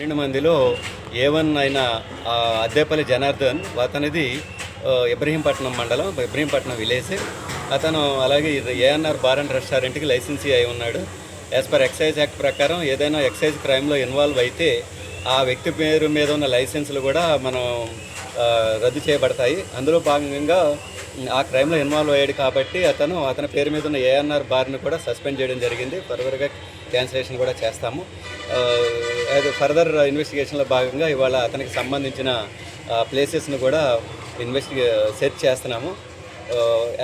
పన్నెండు మందిలో ఏ వన్ అయిన అద్దేపల్లి జనార్దన్ అతనిది ఇబ్రహీంపట్నం మండలం ఇబ్రహీంపట్నం విలేజ్. అతను అలాగే ఏఎన్ఆర్ బార్ అండ్ రెస్టారెంట్కి లైసెన్సీ అయి ఉన్నాడు. యాజ్ పర్ ఎక్సైజ్ యాక్ట్ ప్రకారం ఏదైనా ఎక్సైజ్ క్రైమ్లో ఇన్వాల్వ్ అయితే ఆ వ్యక్తి పేరు మీద ఉన్న లైసెన్సులు కూడా మనం రద్దు చేయబడతాయి. అందులో భాగంగా ఆ క్రైమ్లో ఇన్వాల్వ్ అయ్యాడు కాబట్టి అతను అతని పేరు మీద ఉన్న ఏఎన్ఆర్ బార్ని కూడా సస్పెండ్ చేయడం జరిగింది. ఫర్దర్గా క్యాన్సిలేషన్ కూడా చేస్తాము. అది ఫర్దర్ ఇన్వెస్టిగేషన్లో భాగంగా ఇవాళ అతనికి సంబంధించిన ప్లేసెస్ను కూడా ఇన్వెస్టిగే సెర్చ్ చేస్తున్నాము.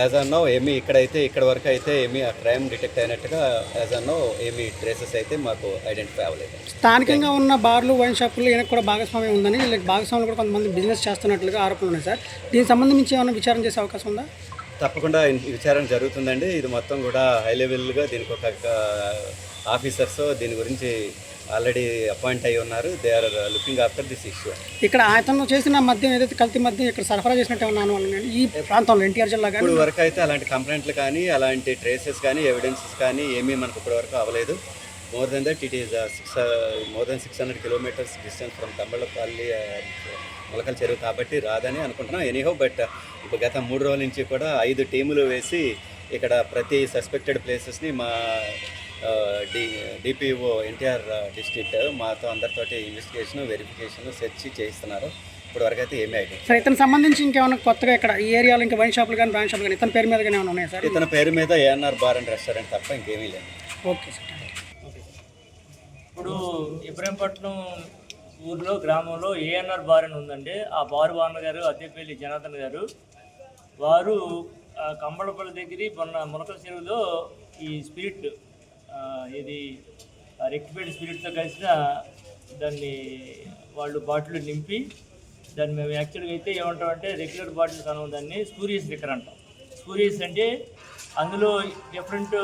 యాజ్ అన్నో ఏమీ ఇక్కడైతే ఇక్కడ వరకు అయితే ఏమీ ఆ క్రైమ్ డిటెక్ట్ అయినట్టుగా యాజ్ అన్నో ఏమీ ట్రేసెస్ అయితే మాకు ఐడెంటిఫై అవ్వలేదు. స్థానికంగా ఉన్న బార్లు వైన్ షాపులు ఈయనకు కూడా భాగస్వామ్యం ఉందని వీళ్ళకి భాగస్వాములు కూడా కొంతమంది బిజినెస్ చేస్తున్నట్లుగా ఆరోపణలు ఉన్నాయి సార్. దీనికి సంబంధించి ఏమైనా విచారణ చేసే అవకాశం ఉందా? తప్పకుండా విచారణ జరుగుతుందండి. ఇది మొత్తం కూడా హై లెవెల్గా దీనికి ఒక ఆఫీసర్స్ దీని గురించి ఆల్రెడీ అపాయింట్ అయి ఉన్నారు. They are looking after this issue ఇక్కడ అతను చేసిన మద్యం ఏదైతే కల్తీ మద్యం ఇక్కడ సరఫరా చేసినట్టు ఉందా? ఈ ప్రాంతంలో ఎన్టీఆర్ జిల్లా కానీ ఇప్పుడు వరకు అయితే అలాంటి కంప్లైంట్లు కానీ అలాంటి ట్రేసెస్ కానీ ఎవిడెన్సెస్ కానీ ఏమీ మనకు ఇప్పటి వరకు అవ్వలేదు more than that it is six more than six hundred kilometres distance from Tammalapalli Molakala Cheruvu కాబట్టి రాదని అనుకుంటున్నాం. ఎనీహో బట్ ఇప్పుడు గత మూడు రోజుల నుంచి కూడా ఐదు టీములు వేసి ఇక్కడ ప్రతి సస్పెక్టెడ్ ప్లేసెస్ని మా డి డిపిఓ ఎన్టీఆర్ డిస్ట్రిక్ట్ మాతో అందరితోటి ఇన్వెస్టిగేషన్ వెరిఫికేషన్ సెర్చ్ చేయిస్తున్నారు. ఇప్పుడు వరకు అయితే ఏమీ ఐడియా సార్ ఇతనికి సంబంధించి ఇంకేమైనా కొత్తగా ఇక్కడ ఈ ఏరియాలో ఇంకా వైన్ షాపులు కానీ బ్రాండ్ షాపులు కానీ ఇతని పేరు మీద కానీ ఏమైనా ఉన్నాయా సార్? ఇతని పేరు మీద ఏఎన్ఆర్ బార్ అండ్ రెస్టారెంట్ తప్ప ఇంకేమీ లేదు. ఓకే సార్ ఇప్పుడు ఇబ్రహీంపట్నం ఊర్లో గ్రామంలో ఏఎన్ఆర్ బార్ అని ఉందండి. ఆ బార్ వార్న గారు అద్దెపల్లి జనార్దన్ గారు. వారు ఆ, కంబళపల్లి దగ్గర మొన్న మునకల చెరువులో ఈ స్పిరిట్ ఇది రెక్టిఫైడ్ స్పిరిట్తో కలిసిన దాన్ని వాళ్ళు బాటిల్ నింపి దాన్ని మేము యాక్చువల్గా అయితే ఏమంటామంటే రెగ్యులర్ బాటిల్ కనం దాన్ని స్పూరియస్ లిక్కర్ అంటాం. స్పూరియస్ అంటే అందులో డిఫరెంట్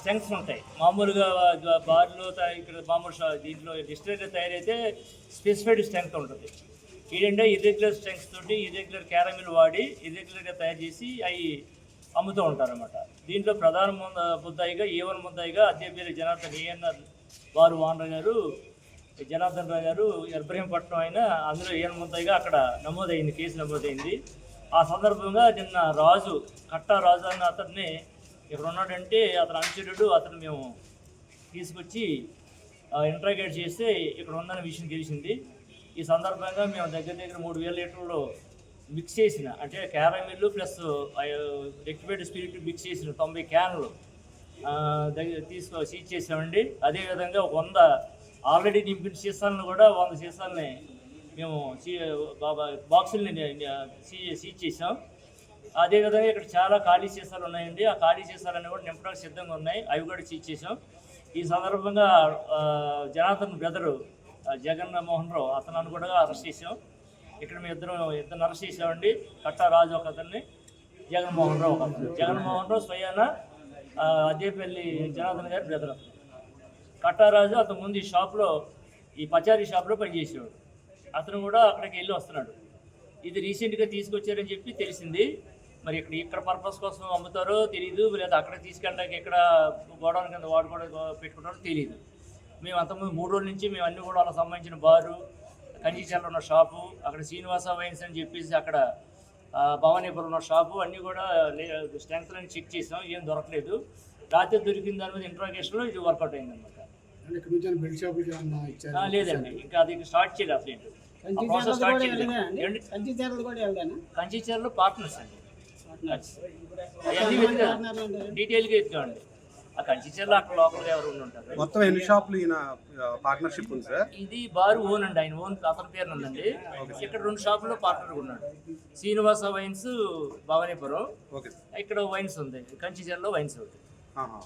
స్ట్రెంగ్స్ ఉంటాయి. మామూలుగా బార్లో ఇక్కడ మామూలు దీంట్లో డిస్టిలరీలో తయారైతే స్పెసిఫైడ్ స్ట్రెంగ్త్ ఉంటుంది. ఏంటంటే ఇర్రెగ్యులర్ స్ట్రెంగ్స్ తోటి ఇర్రెగ్యులర్ క్యారమిల్ వాడి ఇర్రెగ్యులర్గా తయారు చేసి అవి అమ్ముతూ ఉంటారన్నమాట. దీంట్లో ప్రధాన ముద్దాయిగా ఏవన్ ముద్దాయిగా అద్దెపల్లి జనార్దన్ ఏఎన్ఆర్ వారు వానర్ గారు జనార్దన్ రావు గారు ఇబ్రహీంపట్నం అయిన అందులో ఏఎన్ ముద్దాయిగా అక్కడ నమోదైంది కేసు నమోదైంది. ఆ సందర్భంగా నిన్న రాజు కట్టా రాజు అన్న అతన్ని ఇక్కడ ఉన్నాడంటే అతను అనుచరుడు అతను మేము తీసుకొచ్చి ఇంట్రాగేట్ చేస్తే ఇక్కడ ఉందన్న విషయం తెలిసింది. ఈ సందర్భంగా మేము దగ్గర దగ్గర మూడు వేల లీటర్లు మిక్స్ చేసిన అంటే caramel plus rectified spirit mix చేసిన తొంభై క్యాన్లు దగ్గర తీసుకో సీజ్ చేసామండి. అదేవిధంగా ఒక వంద ఆల్రెడీ నింపిన సీసాలను కూడా వంద సీసాలని మేము సీ- బాబా బాక్సుల్ని సీజ్ చేసాం. అదేవిధంగా ఇక్కడ చాలా ఖాళీ సీసాలు ఉన్నాయండి. ఆ ఖాళీ సీసాలన్నీ కూడా నింపడానికి సిద్ధంగా ఉన్నాయి. అవి కూడా సీజ్ చేసాం. ఈ సందర్భంగా జనార్దన్ బ్రదరు జగన్ మోహన్ రావు అతను కూడా అరెస్ట్ చేసాం. ఇక్కడ మేము ఇద్దరు ఇద్దరు అరెస్ట్ చేసామండి. కట్టారాజు ఒక అతన్ని జగన్మోహన్ రావు ఒక అతను జగన్మోహన్ రావు స్వయాన అదేపల్లి జనార్దన్ గారి బ్రదర్ అతను కట్టారాజు అతను ముందు ఈ షాప్లో ఈ పచారీ షాప్లో పనిచేసేవాడు. అతను కూడా అక్కడికి వెళ్ళి వస్తున్నాడు. ఇది రీసెంట్గా తీసుకొచ్చారని చెప్పి తెలిసింది. మరి ఇక్కడ ఇక్కడ పర్పస్ కోసం అమ్ముతారో తెలియదు లేదా అక్కడ తీసుకెళ్ళడానికి ఇక్కడ గోడౌన్ కింద వాడుకోవడానికి పెట్టుకుంటారో తెలియదు మేము అంతకుముందు మూడు రోజుల నుంచి మేము అన్ని కూడా వాళ్ళకి సంబంధించిన బారు కంచిచర్ల ఉన్న షాపు అక్కడ శ్రీనివాస వైన్స్ అని చెప్పేసి అక్కడ భవానీపురం ఉన్న షాపు అన్నీ కూడా స్ట్రెంగ్త్ అని చెక్ చేసాం ఏం దొరకలేదు. రాత్రి దొరికిన దాని మీద ఇంట్రాగేషన్లో ఇది వర్కౌట్ అయిందన్నమాట. లేదండి ఇంకా అది స్టార్ట్ చేయలేదు అసలు ఆ ప్రాసెస్ స్టార్ట్ చేయలేదు. ఏంటి? కంచి చీరలు పార్ట్నర్స్ అండి. అవన్నీ డీటెయిల్గా ఎత్తుకోండి ఆ కంచి చీరలు అక్కడ లోపలగా ఎవరు ఉండి ఉంటారు. మొత్తం ఎన్ని షాపులు ఈయన పార్ట్నర్షిప్ ఉంది సార్? ఇది బారు ఓన్ అండి ఆయన ఓన్ అతని పేరు ఉందండి. ఇక్కడ రెండు షాపుల్లో పార్ట్నర్ ఉన్నాడు. శ్రీనివాస వైన్స్ భవానీపురం. ఇక్కడ వైన్స్ ఉంది కంచి చీరలో వైన్స్ ఉంది.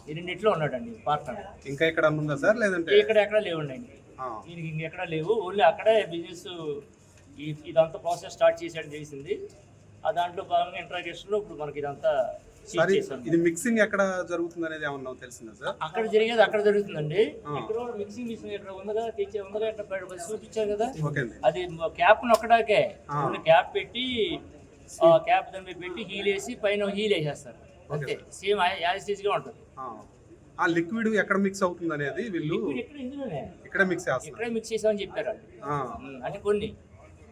ఈ రెండిట్లో ఉన్నాడండి పార్ట్నర్ ఇంకా ఇక్కడ ఉందా సార్ లేదంటే? ఇక్కడ ఎక్కడ లేవండి ఆ, దీనికి ఇంకెక్కడ లేవు ఓన్లీ అక్కడే బిజినెస్ ఇదంతా ప్రాసెస్ స్టార్ట్ చేసాడు చేసింది ఆ దాంట్లో భాగంగా ఇంట్రాగేషన్లో ఇప్పుడు మనకి ఇదంతా సార్ ఇది మిక్సింగ్ ఎక్కడ జరుగుతుంది అనేది ఏమన్నా తెలిసిందా సార్? అక్కడ జరిగేది అక్కడ జరుగుతుందండి. ఇక్కడ కూడా మిక్సింగ్ మిషన్ ఇక్కడ ఉందిగా తెచ్చే ఉందిగా వచ్చి చూపించారు కదా. అది క్యాప్ నొక్కడాకే క్యాప్ పెట్టి క్యాప్ దాని మీద పెట్టి హీల్ వేసి పైన హీల్ వేసేస్తారు అంతే. సేమ్ యాజ్గా ఉంటుంది. ఆ. లిక్విడ్ ఎక్కడ మిక్స్ అవుతుంది అనేది వీళ్ళు ఎక్కడ ఇక్కడే మిక్స్ చేస్తున్నారు ఇక్కడే మిక్స్ చేసామని చెప్పారు అంటే కొన్ని.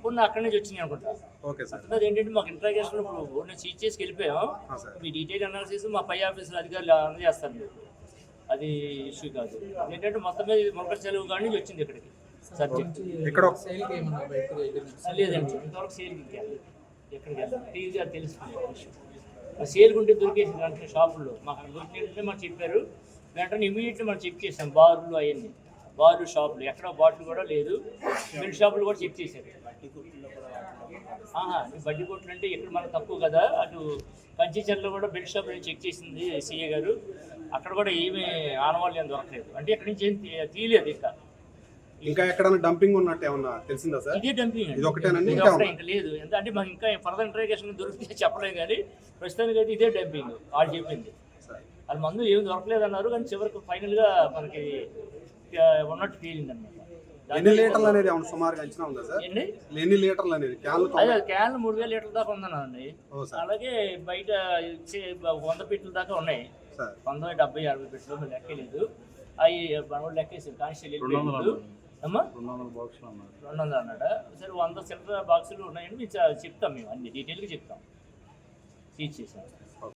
కొన్ని అక్కడి నుంచి వచ్చినాయి అనుకుంటా. Okay sir. అది ఏంటంటే మాకు ఇంట్రాగేషన్ ఇప్పుడు నేను చీట్ చేసి వెళ్ళిపోయాం. మీ డీటెయిల్ అనాలిసిస్ మా పై ఆఫీసులో అధికారులు అందజేస్తారు మీకు అది ఇష్యూ కాదు. ఏంటంటే మొత్తం మీద ఇది మొలక చెరువు కాడి నుంచి వచ్చింది ఇక్కడికి. సబ్జెక్ట్ ఇక్కడ ఒక- లేదండి. ఇంతవరకు సేల్కి ఇంకెళ్ళలేదు ఎక్కడికి వెళ్ళాలి టీవీ అది తెలుసుకునే సేల్ ఉంటే దొరికేసి దాంట్లో షాపుల్లో. మాకు అక్కడ దొరికినట్టే మాకు చెప్పారు. వెంటనే ఇమీడియట్లీ మనం చెక్ చేసాం బార్లు అవన్నీ. బార్లు షాపులు. ఎక్కడ బాటిల్ కూడా లేదు. మిల్ షాపులు కూడా చెక్ చేశారు. బడ్డీ కొట్లు అంటే ఇక్కడ మనకు తక్కువ కదా? అటు కంచిచర్లో కూడా బెల్ట్ షాప్ చెక్ చేసింది సీఏ గారు. అక్కడ కూడా ఏమీ ఆనవాళ్ళు ఏం దొరకలేదు. అంటే ఇక్కడ నుంచి ఏం తీయలేదు ఇంకా. ఇంకా ఎక్కడైనా డంపింగ్ ఉన్నట్టు ఏమన్నా తెలిసిందా సార్? ఇదే డంపింగ్. ఇది ఒకటేనండి? ఇంకా లేదు. ఎంత అంటే మాకు ఇంకా ఫర్దర్ ఇంట్రాగేషన్ దొరికితే చెప్పలేం కానీ ప్రస్తుతానికి అయితే ఇదే డంపింగ్ వాళ్ళు చెప్పింది. వాళ్ళ మందు ఏమి దొరకలేదు అన్నారు కానీ చివరికి ఫైనల్గా మనకి ఉన్నట్టు తేలింది అనమాట ఎన్ని లీటర్లు అనేది ఏమన్నా సుమారుగా అంచనా ఉందా సార్? ఏంటి ఎన్ని లీటర్లు అనేది క్యాన్లు అదే క్యాన్ మూడు వేల లీటర్ల దాకా ఓ సార్. అలాగే బయట ఇచ్చే వంద పెట్టెల దాకా ఉన్నాయి. సార్. పంతొమ్మిది డెబ్బై అరవై పెట్టెలు మీరు లెక్కలేదు అవి మనోడు లెక్కేసారు కానిస్టేబుల్ అమ్మా? రెండు వందలు అన్నాడా? సరే వంద చిల్లర బాక్సులు ఉన్నాయని మేము చెప్తాం మేము అన్ని. డీటెయిల్గా చెప్తాం. సీజ్ చేసాం